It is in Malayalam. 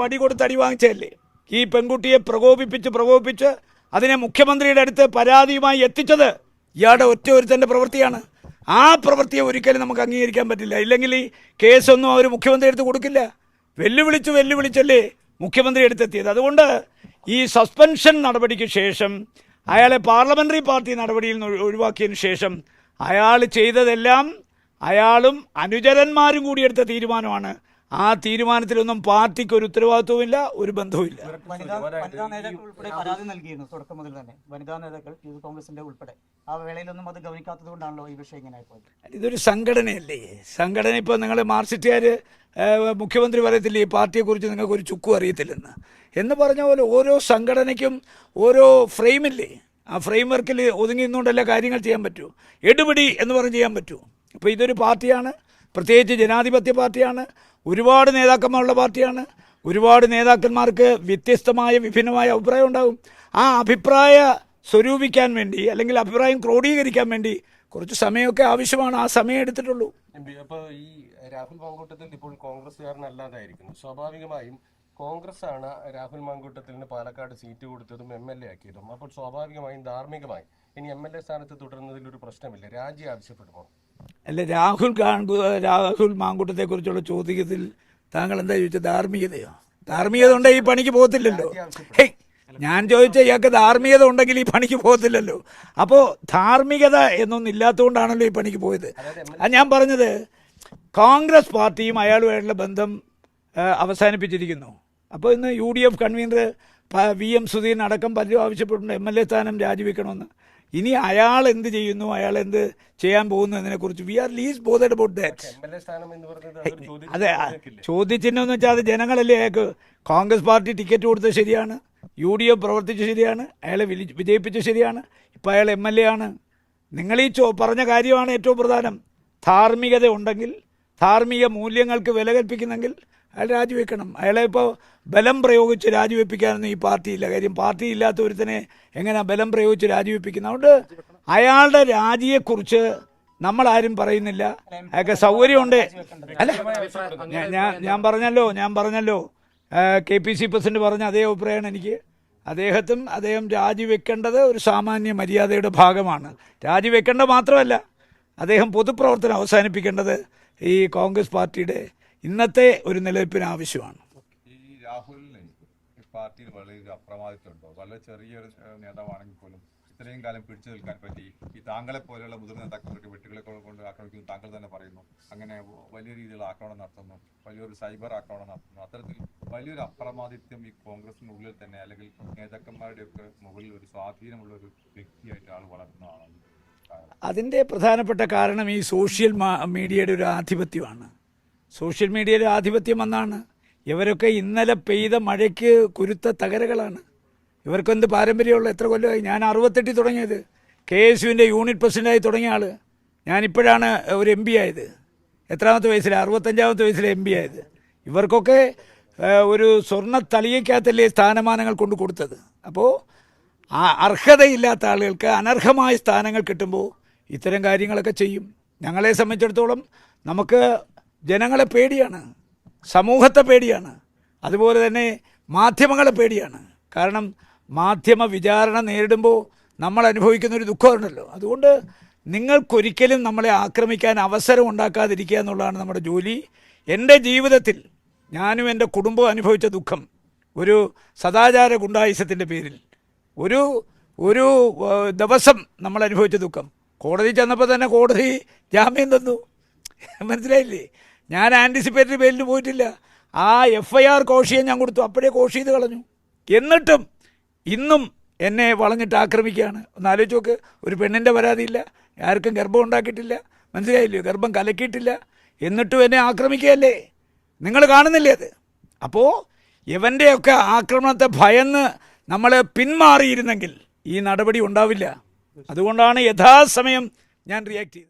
പടി കൊടുത്ത് അടി വാങ്ങിച്ചതല്ലേ? ഈ പെൺകുട്ടിയെ പ്രകോപിപ്പിച്ച് പ്രകോപിപ്പിച്ച് അതിനെ മുഖ്യമന്ത്രിയുടെ അടുത്ത് പരാതിയുമായി എത്തിച്ചത് ഇയാളുടെ ഒറ്റ ഒരുത്തന്റെ പ്രവൃത്തിയാണ്. ആ പ്രവൃത്തിയെ ഒരിക്കലും നമുക്ക് അംഗീകരിക്കാൻ പറ്റില്ല. ഇല്ലെങ്കിൽ ഈ കേസൊന്നും അവർ മുഖ്യമന്ത്രി എടുത്ത് കൊടുക്കില്ല. വെല്ലുവിളിച്ച് വെല്ലുവിളിച്ചല്ലേ മുഖ്യമന്ത്രി എടുത്തെത്തിയത്. അതുകൊണ്ട് ഈ സസ്പെൻഷൻ നടപടിക്ക് ശേഷം അയാളെ പാർലമെന്ററി പാർട്ടി നടപടിയിൽ നിന്ന് ഒഴി- ഒഴിവാക്കിയതിന് ശേഷം അയാൾ ചെയ്തതെല്ലാം അയാളും അനുചരന്മാരും കൂടി എടുത്ത തീരുമാനമാണ്. ആ തീരുമാനത്തിലൊന്നും പാർട്ടിക്ക് ഒരു ഉത്തരവാദിത്വമില്ല ഒരു ബന്ധവുമില്ല വനിതാ വനിതാ നേതാക്കൾ ഉൾപ്പെടെ പരാതി നൽകിയിരുന്നു തുടക്കം മുതൽ തന്നെ. വനിതാ നേതാക്കൾ യൂത്ത് കോൺഗ്രസിന്റെ ഉൾപ്പെടെ. ആ വേളയിലൊന്നും അത് ഗവനിക്കാത്തത് കൊണ്ടാണല്ലോ ഈ വിഷയം ഇങ്ങനെ ആയിപ്പോയത്. ഇതൊരു സംഘടനയല്ലേ? സംഘടന ഇപ്പോൾ നിങ്ങൾ മാർക്സിസ്റ്റുകാർ മുഖ്യമന്ത്രി പറയത്തില്ലേ ഈ പാർട്ടിയെ കുറിച്ച് നിങ്ങൾക്ക് ഒരു ചുക്കും അറിയത്തില്ലെന്ന്? എന്ന് പറഞ്ഞ പോലെ ഓരോ സംഘടനയ്ക്കും ഓരോ ഫ്രെയിമില്ലേ? ആ ഫ്രെയിം വർക്കിൽ ഒതുങ്ങി നിന്നുകൊണ്ടല്ല കാര്യങ്ങൾ ചെയ്യാൻ പറ്റൂ? എടുപിടി എന്ന് പറഞ്ഞ് ചെയ്യാൻ പറ്റൂ. അപ്പോൾ ഇതൊരു പാർട്ടിയാണ്. പ്രത്യേകിച്ച് ജനാധിപത്യ പാർട്ടിയാണ്. ഒരുപാട് നേതാക്കന്മാരുള്ള പാർട്ടിയാണ്. ഒരുപാട് നേതാക്കന്മാർക്ക് വ്യത്യസ്തമായ വിഭിന്നമായ അഭിപ്രായം ഉണ്ടാകും. ആ അഭിപ്രായ സ്വരൂപിക്കാൻ വേണ്ടി അല്ലെങ്കിൽ അഭിപ്രായം ക്രോഡീകരിക്കാൻ വേണ്ടി കുറച്ച് സമയമൊക്കെ ആവശ്യമാണ്. ആ സമയം എടുത്തിട്ടുള്ളൂ. അപ്പോൾ ഈ രാഹുൽ മാങ്കൂട്ടത്തിൽ ഇപ്പോൾ കോൺഗ്രസ്സുകാരനല്ലാതായിരിക്കുന്നു സ്വാഭാവികമായും കോൺഗ്രസ് ആണ് രാഹുൽ മാങ്കൂട്ടത്തിന് പാലക്കാട് സീറ്റ് കൊടുത്തതും എം എൽ എ ആക്കിയതും. അപ്പോൾ സ്വാഭാവികമായും ധാർമ്മികമായി ഇനി എം എൽ എ സ്ഥാനത്ത് തുടരുന്നതിൽ ഒരു പ്രശ്നമില്ല. രാജി ആവശ്യപ്പെടുമോ? അല്ല രാഹുൽ ഗാന്ധി രാഹുൽ മാങ്കൂട്ടത്തെക്കുറിച്ചുള്ള ചോദ്യത്തിൽ താങ്കൾ എന്താ ചോദിച്ചത്? ധാർമ്മികതയോ? ധാർമ്മികത ഉണ്ടെങ്കിൽ ഈ പണിക്ക് പോകത്തില്ലല്ലോ. ഹേയ് ഞാൻ ചോദിച്ച ഇയാൾക്ക് ധാർമ്മികത ഉണ്ടെങ്കിൽ ഈ പണിക്ക് പോകത്തില്ലല്ലോ. അപ്പോൾ ധാർമ്മികത എന്നൊന്നും ഇല്ലാത്തതുകൊണ്ടാണല്ലോ ഈ പണിക്ക് പോയത്. അത് ഞാൻ പറഞ്ഞത് കോൺഗ്രസ് പാർട്ടിയും അയാളുമായിട്ടുള്ള ബന്ധം അവസാനിപ്പിച്ചിരിക്കുന്നു. അപ്പോൾ ഇന്ന് U D F convener V M Sudheeran അടക്കം പലരും ആവശ്യപ്പെട്ടിട്ടുണ്ട്. എം എൽ എ സ്ഥാനം രാജിവെക്കണമെന്ന്. ഇനി അയാൾ എന്ത് ചെയ്യുന്നു? അയാൾ എന്ത് ചെയ്യാൻ പോകുന്നു എന്നതിനെക്കുറിച്ച് we are least bothered about that അതെ ചോദ്യചിഹ്നം എന്ന് വെച്ചാൽ അത് ജനങ്ങളല്ലേ? അയാൾക്ക് കോൺഗ്രസ് പാർട്ടി ടിക്കറ്റ് കൊടുത്തത് ശരിയാണ്. യു ഡി എഫ് പ്രവർത്തിച്ചത് ശരിയാണ്. അയാളെ വിജയിപ്പിച്ച ശരിയാണ്. ഇപ്പം അയാൾ എം എൽ എ ആണ്. നിങ്ങൾ ഈ ചോ പറഞ്ഞ കാര്യമാണ് ഏറ്റവും പ്രധാനം. ധാർമ്മികത ഉണ്ടെങ്കിൽ ധാർമ്മിക മൂല്യങ്ങൾക്ക് വില കൽപ്പിക്കുന്നെങ്കിൽ അയാൾ രാജിവെക്കണം. അയാളെ ഇപ്പോൾ ബലം പ്രയോഗിച്ച് രാജിവെപ്പിക്കാനൊന്നും ഈ പാർട്ടിയില്ല. കാര്യം പാർട്ടി ഇല്ലാത്ത ഒരുത്തനെ എങ്ങനെ ബലം പ്രയോഗിച്ച് രാജിവെപ്പിക്കുന്നത് അതുകൊണ്ട് അയാളുടെ രാജിയെക്കുറിച്ച് നമ്മളാരും പറയുന്നില്ല. അയാൾക്ക് സൗകര്യമുണ്ട്. അല്ല ഞാൻ ഞാൻ പറഞ്ഞല്ലോ ഞാൻ പറഞ്ഞല്ലോ. കെ പി സി പ്രസിഡന്റ് പറഞ്ഞ അതേ അഭിപ്രായമാണ് എനിക്ക്. അദ്ദേഹത്തും അദ്ദേഹം രാജിവെക്കേണ്ടത് ഒരു സാമാന്യ മര്യാദയുടെ ഭാഗമാണ്. രാജിവെക്കേണ്ടത് മാത്രമല്ല അദ്ദേഹം പൊതുപ്രവർത്തനം അവസാനിപ്പിക്കേണ്ടത് ഈ കോൺഗ്രസ് പാർട്ടിയുടെ ഇന്നത്തെ ഒരു നിലനിൽപ്പിന് ആവശ്യമാണ്. രാഹുലിന് പാർട്ടിയിൽ വളരെ അപ്രമാദിത്വമുണ്ടോ വളരെ ചെറിയൊരു ഏഹ്, നേതാവാണെങ്കിൽ പോലും ഇത്രയും കാലം പിടിച്ചു നിൽക്കാൻ പറ്റി. ഈ താങ്കളെ പോലെയുള്ള മുതിർന്ന വെട്ടുകളെ കൊണ്ട് ആക്രമിക്കുന്നു. താങ്കൾ തന്നെ പറയുന്നു അങ്ങനെ വലിയ രീതിയിലുള്ള ആക്രമണം നടത്തുന്നു. വലിയൊരു സൈബർ ആക്രമണം നടത്തുന്നു. അത്തരത്തിൽ വലിയൊരു അപ്രമാദിത്യം ഈ കോൺഗ്രസിനുള്ളിൽ തന്നെ അല്ലെങ്കിൽ നേതാക്കന്മാരുടെയൊക്കെ മുകളിൽ ഒരു സ്വാധീനമുള്ള ഒരു വ്യക്തിയായിട്ട് ആൾ വളർന്നതാണ് കാരണം അതിന്റെ പ്രധാനപ്പെട്ട കാരണം ഈ സോഷ്യൽ മീഡിയയുടെ ഒരു ആധിപത്യമാണ്. സോഷ്യൽ മീഡിയയിൽ ആധിപത്യം വന്നാണ്. ഇവരൊക്കെ ഇന്നലെ പെയ്ത മഴയ്ക്ക് കുരുത്ത തകരകളാണ്. ഇവർക്കെന്ത് പാരമ്പര്യമുള്ള എത്ര കൊല്ലമായി? ഞാൻ അറുപത്തെട്ടിൽ തുടങ്ങിയത്. കെ എസ് യുവിന്റെ യൂണിറ്റ് പ്രസിഡന്റായി തുടങ്ങിയ ആൾ ഞാനിപ്പോഴാണ് ഒരു എം പി ആയത്. എത്രാമത്തെ വയസ്സിൽ അറുപത്തഞ്ചാമത്തെ വയസ്സിൽ എം പി ആയത്. ഇവർക്കൊക്കെ ഒരു സ്വർണ തളിയക്കകത്തല്ലേ സ്ഥാനമാനങ്ങൾ കൊണ്ട് കൊടുത്തത്. അപ്പോൾ ആ അർഹതയില്ലാത്ത ആളുകൾക്ക് അനർഹമായ സ്ഥാനങ്ങൾ കിട്ടുമ്പോൾ ഇത്തരം കാര്യങ്ങളൊക്കെ ചെയ്യും. ഞങ്ങളെ സംബന്ധിച്ചിടത്തോളം നമുക്ക് ജനങ്ങളെ പേടിയാണ്. സമൂഹത്തെ പേടിയാണ്. അതുപോലെ തന്നെ മാധ്യമങ്ങളെ പേടിയാണ്. കാരണം മാധ്യമ വിചാരണ നേരിടുമ്പോൾ നമ്മൾ അനുഭവിക്കുന്ന ഒരു ദുഃഖമുണ്ടല്ലോ അതുകൊണ്ട് നിങ്ങൾക്കൊരിക്കലും നമ്മളെ ആക്രമിക്കാൻ അവസരം ഉണ്ടാക്കാതിരിക്കുക എന്നുള്ളതാണ് നമ്മുടെ ജോലി. എന്റെ ജീവിതത്തിൽ ഞാനും എന്റെ കുടുംബവും അനുഭവിച്ച ദുഃഖം. ഒരു സദാചാര ഗുണ്ടായുസത്തിന്റെ പേരിൽ. ഒരു ഒരു ദിവസം നമ്മൾ അനുഭവിച്ച ദുഃഖം. കോടതി ചെന്നപ്പോൾ തന്നെ കോടതി ജാമ്യം തന്നു. മനസ്സിലായില്ലേ? ഞാൻ ആന്റിസിപ്പേറ്ററി ബെയിലിന് പോയിട്ടില്ല. ആ എഫ് ഐ ആർ കോഷിയെ ഞാൻ കൊടുത്തു. അപ്പോഴേ കോഷ് ചെയ്ത് കളഞ്ഞു. എന്നിട്ടും ഇന്നും എന്നെ വളഞ്ഞിട്ട് ആക്രമിക്കുകയാണ്. ഒന്ന് ആലോചിച്ച് നോക്ക്. ഒരു പെണ്ണിന്റെ പരാതിയില്ല. ആർക്കും ഗർഭം ഉണ്ടാക്കിയിട്ടില്ല. മനസ്സിലായില്ലയോ ഗർഭം കലക്കിയിട്ടില്ല. എന്നിട്ടും എന്നെ ആക്രമിക്കുകയല്ലേ? നിങ്ങൾ കാണുന്നില്ലേ അത്? അപ്പോൾ ഇവന്റെയൊക്കെ ആക്രമണത്തെ ഭയന്ന് നമ്മൾ പിന്മാറിയിരുന്നെങ്കിൽ ഈ നടപടി ഉണ്ടാവില്ല. അതുകൊണ്ടാണ് യഥാസമയം ഞാൻ റിയാക്ട് ചെയ്തത്.